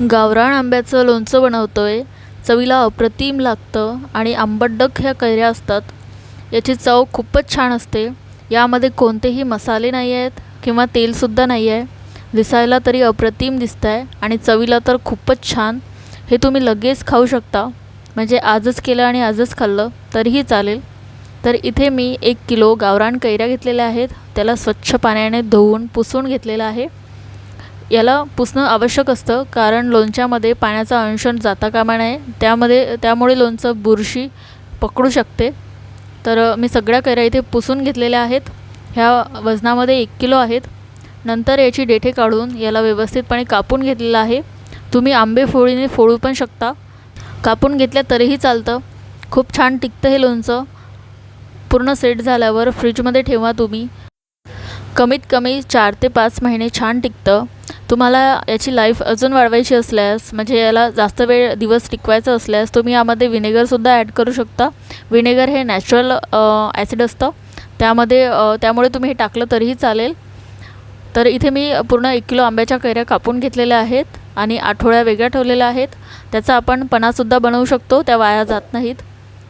गावरान आंब्याचं लोणचं बनवतोय. चवीला अप्रतिम लागतं आणि आंबटडक ह्या कैऱ्या असतात. याची चव खूपच छान असते. यामध्ये कोणतेही मसाले नाही आहेत किंवा तेलसुद्धा नाही आहे. दिसायला तरी अप्रतिम दिसत आहे आणि चवीला तर खूपच छान. हे तुम्ही लगेच खाऊ शकता. म्हणजे आजच केलं आणि आजच खाल्लं तरीही चालेल. तर इथे मी एक किलो गावरान कैऱ्या घेतलेल्या आहेत. त्याला स्वच्छ पाण्याने धुवून पुसून घेतलेलं आहे. याला पुसणं आवश्यक असतं कारण लोणच्यामध्ये पाण्याचा अंश जाता कामा नये. त्यामध्ये त्यामुळे लोणचं बुरशी पकडू शकते. तर मी सगळ्या कैऱ्या इथे पुसून घेतलेल्या आहेत. ह्या वजनामध्ये एक किलो आहेत. नंतर याची डेठे काढून याला व्यवस्थितपणे कापून घेतलेलं आहे. तुम्ही आंबे फोडीने फोडू पण शकता. कापून घेतल्या तरीही चालतं. खूप छान टिकतं हे लोणचं. पूर्ण सेट झाल्यावर फ्रीजमध्ये ठेवा तुम्ही. कमीत कमी चार ते पाच महिने छान टिकतं. तुम्हाला याची लाईफ अजून वाढवायची असल्यास म्हणजे याला जास्त वेळ दिवस टिकवायचं असल्यास तुम्ही यामध्ये विनेगरसुद्धा ॲड करू शकता. विनेगर हे नॅचरल ॲसिड असतं. त्यामध्ये त्यामुळे तुम्ही हे टाकलं तरीही चालेल. तर इथे मी पूर्ण एक किलो आंब्याच्या कैऱ्या कापून घेतलेल्या आहेत आणि आठवड्या वेगळ्या ठेवलेल्या आहेत. त्याचा आपण पणासुद्धा बनवू शकतो त्या वाया जात नाहीत.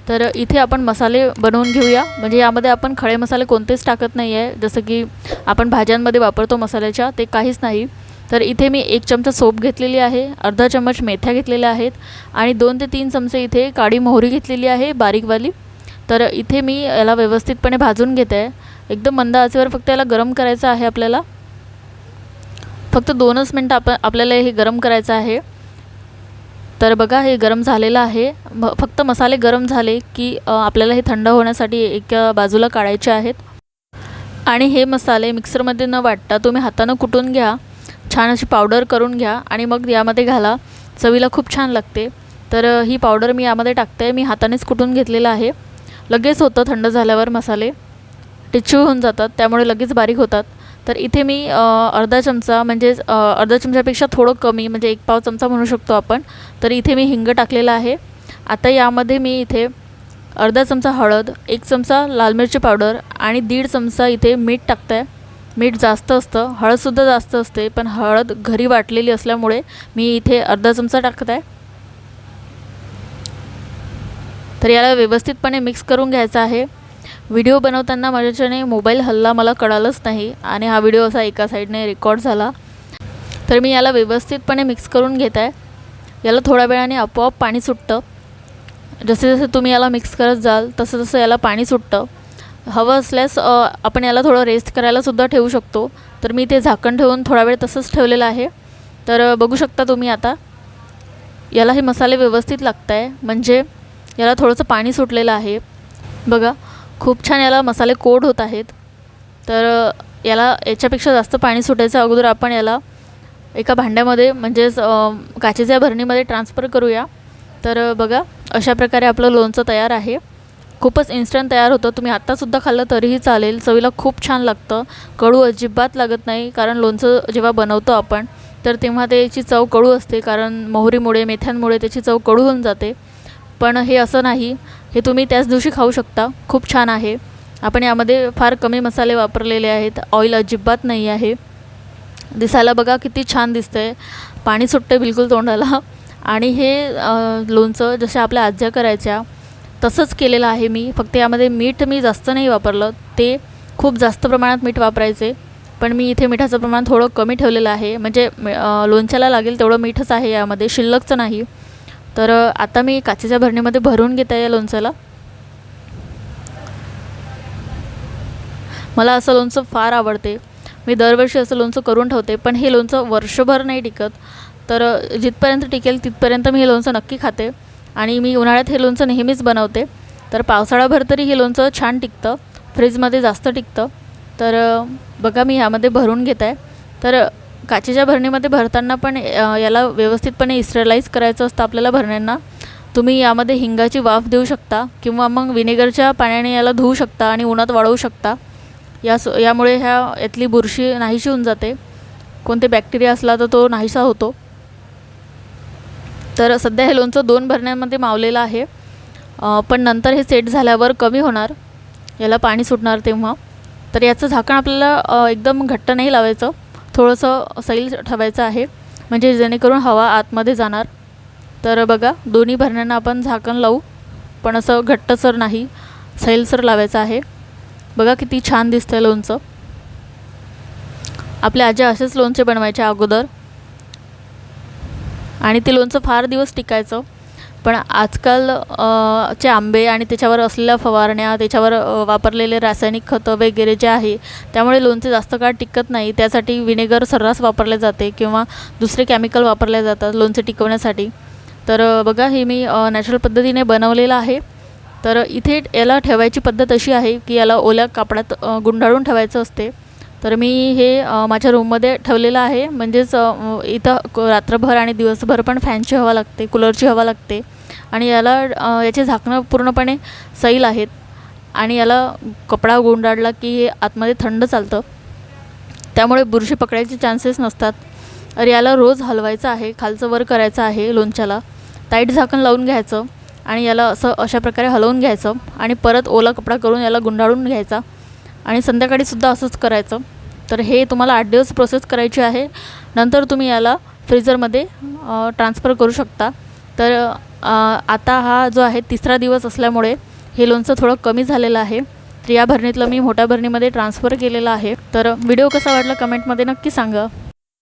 तर इथे आपण मसाले बनवून घेऊया. म्हणजे यामध्ये आपण खडे मसाले कोणतेच टाकत नाही आहे जसं की आपण भाज्यांमध्ये वापरतो मसाल्याच्या ते काहीच नाही. तर इथे मी एक चमचा सोप घेतलेली आहे अर्धा चम्मच मेथ्या घेतलेल्या आहेत आणि दोन ते तीन चमचे इथे काळी मोहरी घेतलेली आहे बारीकवाली. तर इथे मी याला व्यवस्थितपणे भाजून घेते. आहे एकदम मंद आचेवर फक्त याला गरम करायचं आहे आपल्याला. फक्त दोनच मिनटं आपण आपल्याला हे गरम करायचं आहे. तर बघा हे गरम झालेलं आहे. म फक्त मसाले गरम झाले की आपल्याला हे थंड होण्यासाठी एका बाजूला काढायचे आहेत. आणि हे मसाले मिक्सरमध्ये न वाटता तुम्ही हातानं कुटून घ्या. छान अशी पावडर करून घ्या आणि मग यामध्ये घाला. चवीला खूप छान लागते. तर ही पावडर मी यामध्ये टाकते. मी हातानेच कुटून घेतलेलं आहे. लगेच होतं थंड झाल्यावर मसाले. टिचू होऊन जातात त्यामुळे लगेच बारीक होतात. तर इथे मी अर्धा चमचा म्हणजेच अर्धा चमच्यापेक्षा थोडं कमी म्हणजे एक पाव चमचा म्हणू शकतो आपण. तर इथे मी हिंग टाकलेला आहे. आता यामध्ये मी इथे अर्धा चमचा हळद एक चमचा लाल मिरची पावडर आणि दीड चमचा इथे मीठ टाकत आहे मीठ जास्त असतं हळदसुद्धा जास्त असते पण हळद घरी वाटलेली असल्यामुळे मी इथे अर्धा चमचा टाकत आहे तर याला व्यवस्थितपणे मिक्स करून घ्यायचं आहे. व्हिडिओ बनवताना माझ्याच्याने मोबाईल हल्ला मला कळालंच नाही आणि हा व्हिडिओ असा एका साईडने रेकॉर्ड झाला. तर मी याला व्यवस्थितपणे मिक्स करून घेत आहे. याला थोड्या वेळाने आपोआप पाणी सुटतं. जसे जसे तुम्ही याला मिक्स करत जाल तसं तसं याला पाणी सुटतं. हवं असल्यास आपण याला थोडं रेस्ट करायलासुद्धा ठेवू शकतो. तर मी ते झाकण ठेवून थोडा वेळ तसंच ठेवलेलं आहे. तर बघू शकता तुम्ही आता याला हे मसाले व्यवस्थित लागत आहे म्हणजे याला थोडंसं पाणी सुटलेलं आहे. बघा खूप छान याला मसाले कोड होत आहेत. तर याला याच्यापेक्षा जास्त पाणी सुटायचं अगोदर आपण याला एका भांड्यामध्ये म्हणजेच काचेच्या भरणीमध्ये ट्रान्सफर करूया. तर बघा अशा प्रकारे आपलं लोणचं तयार आहे. खूपच इन्स्टंट तयार होतं. तुम्ही आत्तासुद्धा खाल्लं तरीही चालेल. चवीला खूप छान लागतं. कडू अजिबात लागत नाही कारण लोणचं जेव्हा बनवतो आपण तर तेव्हा त्याची चव कडू असते कारण मोहरीमुळे मेथ्यांमुळे त्याची चव कडू होऊन जाते. पण हे असं नाही. हे तुम्ही त्याच दिवशी खाऊ शकता. खूप छान आहे. आपण यामध्ये फार कमी मसाले वापरलेले आहेत. ऑइल अजिबात नाही आहे. दिसायला बघा किती छान दिसतंय. पाणी सुटते बिलकुल तोंडाला. आणि हे लोणचं जसे आपल्या आज्या करायच्या तसंच केलेलं आहे मी. फक्त यामध्ये मीठ मी जास्त नाही वापरलं. ते खूप जास्त प्रमाणात मीठ वापरायचे. पण मी इथे मिठाचं प्रमाण थोडं कमी ठेवलेलं आहे. म्हणजे लोणच्याला लागेल तेवढं मीठच आहे यामध्ये. शिल्लकचं नाही. तर आता मी काचेच्या भरणीमध्ये भरून घेत आहे या लोणच्याला. मला असं लोणचं फार आवडते. मी दरवर्षी असं लोणचं करून ठेवते पण हे लोणचं वर्षभर नाही टिकत. तर जिथपर्यंत टिकेल तिथपर्यंत मी हे लोणचं नक्की खाते आणि मी उन्हाळ्यात हे लोणचं नेहमीच बनवते. तर पावसाळाभर तरी हे लोणचं छान टिकतं फ्रीजमध्ये जास्त टिकतं. तर बघा मी ह्यामध्ये भरून घेत आहे तर काचेच्या भरणीमध्ये भरताना पण याला व्यवस्थितपणे इस्टरलाईज करायचं असतं आपल्याला भरण्यांना. तुम्ही यामध्ये हिंगाची वाफ देऊ शकता किंवा मग विनेगरच्या पाण्याने याला धुवू शकता आणि उन्हात वाळवू शकता. या यामुळे ह्या यातली बुरशी नाहीशी होऊन जाते. कोणते बॅक्टेरिया असला तर तो नाहीसा होतो. तर सध्या हे लोणचं दोन भरण्यांमध्ये मावलेलं आहे. पण नंतर हे सेट झाल्यावर कमी होणार. याला पाणी सुटणार तेव्हा. तर याचं झाकण आपल्याला एकदम घट्ट नाही लावायचं. थोडंसं सैल ठेवायचं आहे. म्हणजे जेणेकरून हवा आतमध्ये जाणार. तर बघा दोन्ही भरण्यांना आपण झाकण लावू. पण असं घट्टसर नाही. सैलसर लावायचं आहे. बघा किती छान दिसतंय लोणचं. आपल्या आजी असेच लोणचे बनवायचे अगोदर. आणि ते लोणचं फार दिवस टिकायचं. पण आजकाल चे आंबे आणि त्याच्यावर असलेल्या फवारण्या त्याच्यावर वापरलेले रासायनिक खतं वगैरे जे आहे त्यामुळे लोणचे जास्त काळ टिकत नाही. त्यासाठी विनेगर सर्रास वापरले जाते किंवा दुसरे केमिकल वापरले जातात लोणचे टिकवण्यासाठी. तर बघा हे मी नॅचरल पद्धतीने बनवलेलं आहे. तर इथे याला ठेवायची पद्धत अशी आहे की याला ओल्या कापडात गुंडाळून ठेवायचं असते. तर मी हे माझ्या रूममध्ये ठेवलेलं आहे. म्हणजेच इथं रात्रभर आणि दिवसभर पण फॅनची हवा लागते कूलरची हवा लागते. आणि याला याचे झाकणं पूर्णपणे सैल आहेत. आणि याला कपडा गुंडाळला की हे आतमध्ये थंड चालतं. त्यामुळे बुरशी पकडायचे चान्सेस नसतात. तर याला रोज हलवायचं आहे खालचं वर करायचं आहे लोणच्याला. टाईट झाकण लावून घ्यायचं आणि याला असं अशा प्रकारे हलवून घ्यायचं. आणि परत ओला कपडा करून याला गुंडाळून घ्यायचा. आणि संध्याकाळीसुद्धा असंच करायचं. तर हे तुम्हाला आठ दिवस प्रोसेस करायची आहे. नंतर तुम्ही याला फ्रीजरमध्ये ट्रान्सफर करू शकता. तर आता हा जो आहे तिसरा दिवस असल्यामुळे हे लोणचं थोडं कमी झालेलं आहे. तर या भरणीतलं मी मोठ्या भरणीमध्ये ट्रान्सफर केलेलं आहे. तर व्हिडिओ कसा वाटला कमेंटमध्ये नक्की सांगा.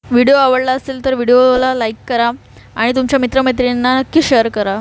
व्हिडिओ आवडला असेल तर व्हिडिओला लाईक करा आणि तुमच्या मित्रमैत्रिणींना नक्की शेअर करा.